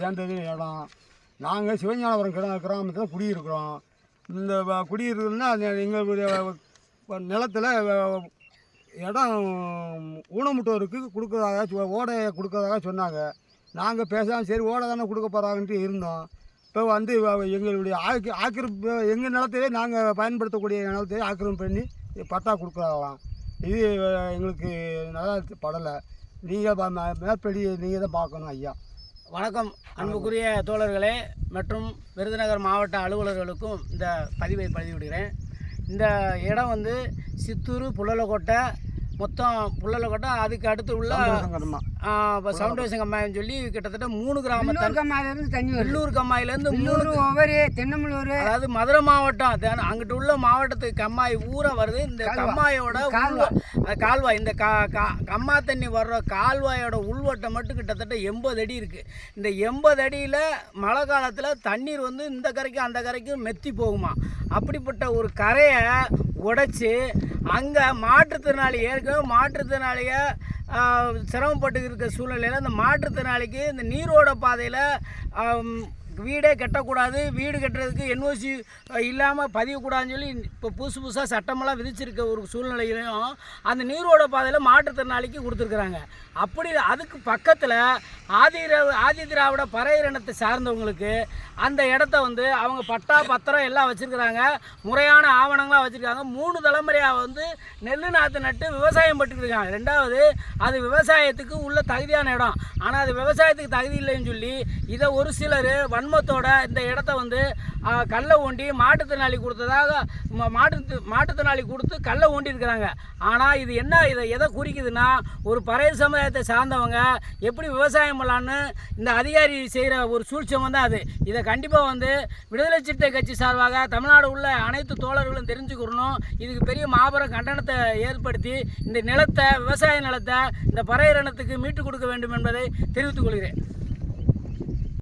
சேர்ந்தது இடம். நாங்கள் சிவஞானபுரம் கிரா கிராமத்தில் குடியிருக்கிறோம். இந்த குடியிருக்கிறதுனா எங்களுடைய நிலத்தில் நிலத்துல இடம் ஊனமுட்டோருக்கு கொடுக்குறதாக ஓடையை கொடுக்குறதாக சொன்னாங்க. நாங்கள் பேசாமல் சரி ஓடை தானே கொடுக்க போகிறாங்கன்ட்டு இருந்தோம். இப்போ வந்து எங்களுடைய ஆக்கி ஆக்கிரமிப்பு எங்கள் நிலத்தையே நாங்கள் பயன்படுத்தக்கூடிய நிலத்தையே ஆக்கிரமிப்பு பண்ணி பட்டா கொடுக்குறாங்களாம் இது எங்களுக்கு நல்லா படலை. நீங்கள் மேற்படி நீங்கள் தான் பார்க்கணும் ஐயா. வணக்கம் அன்புக்குரிய தோழர்களே மற்றும் விருதுநகர் மாவட்ட அலுவலர்களுக்கும் இந்த பதிவை பதிவிடுகிறேன். இந்த இடம் வந்து சித்தூர் புள்ளலக்கோட்டை மொத்தம் புள்ளலக்கோட்டை அதுக்கு அடுத்து உள்ள இப்போ சவுண்டேஷன் கம்மாயின்னு சொல்லி கிட்டத்தட்ட மூணு கிராம உள்ளூர் கம்மாயிலிருந்து தண்ணி வெள்ளூர் கம்மாயிலேருந்து மூணு உள்ளூர் ஒவ்வொரு தென்னமலூர் அதாவது மதுரை மாவட்டம் அங்கிட்டு உள்ள மாவட்டத்துக்கு கம்மாய் ஊரா வருது. இந்த. கம்மாயோட கால்வாய். இந்த கா கா- கம்மா தண்ணி வர்ற கால்வாயோட உள்வட்டம் மட்டும் கிட்டத்தட்ட எண்பது அடி இருக்குது இந்த எண்பது அடியில் மழை காலத்தில் தண்ணீர் வந்து இந்த கரைக்கும் அந்த கரைக்கும் மெத்தி போகுமா? அப்படிப்பட்ட ஒரு கரையை உடைச்சி அங்கே மாற்றுத்திறனாளி ஏற்கனவே மாற்றுத்திறனாளிய சிரமப்பட்டு இருக்க சூழ்நிலையில் அந்த மாற்றுத்திறனாளிக்கு இந்த நீரோட பாதையில் வீடே கட்டக்கூடாது வீடு கட்டுறதுக்கு என்ஓசி இல்லாமல் பதியக்கூடாதுன்னு சொல்லி இப்போ புதுசு புதுசாக சட்டமெல்லாம் விதிச்சிருக்க ஒரு சூழ்நிலையிலையும் அந்த நீரோட பாதையில் மாற்றுத்திறனாளிக்கு கொடுத்துருக்குறாங்க. அப்படி அதுக்கு பக்கத்தில் ஆதிர ஆதி திராவிட பறையினத்தை சார்ந்தவங்களுக்கு அந்த இடத்த வந்து அவங்க பட்டா பத்திரம் எல்லாம் வச்சுருக்குறாங்க. முறையான ஆவணங்களாக வச்சுருக்காங்க. மூணு தலைமுறையாக வந்து நெல் நாற்று நட்டு விவசாயம் பட்டுருக்காங்க ரெண்டாவது அது விவசாயத்துக்கு உள்ள தகுதியான இடம். ஆனால் அது விவசாயத்துக்கு தகுதி இல்லைன்னு சொல்லி இதை ஒரு சிலர் வன்மத்தோட இந்த இடத்த வந்து கல்லை ஓண்டி மாட்டுத்திறனாளி கொடுத்ததாக மாட்டு மாற்று கொடுத்து கல்லை ஓண்டி இருக்கிறாங்க. ஆனால் இது என்ன இதை எதை குறிக்குதுன்னா ஒரு பறை சமுதாயத்தை சார்ந்தவங்க எப்படி விவசாயம் பண்ணலான்னு இந்த அதிகாரி செய்கிற ஒரு சூழ்ச்சியம் தான் அது. இதை கண்டிப்பாக வந்து விடுதலை சிறுத்தை கட்சி சார்பாக தமிழ்நாடு உள்ள அனைத்து தோழர்களும் தெரிஞ்சுக்கிறணும் இதுக்கு பெரிய மாபெரும் கண்டனத்தை ஏற்படுத்தி இந்த நிலத்தை விவசாய நிலத்தை இந்த பறையர் இனத்துக்கு மீட்டு கொடுக்க வேண்டும் என்பதை தெரிவித்துக் கொள்கிறேன்.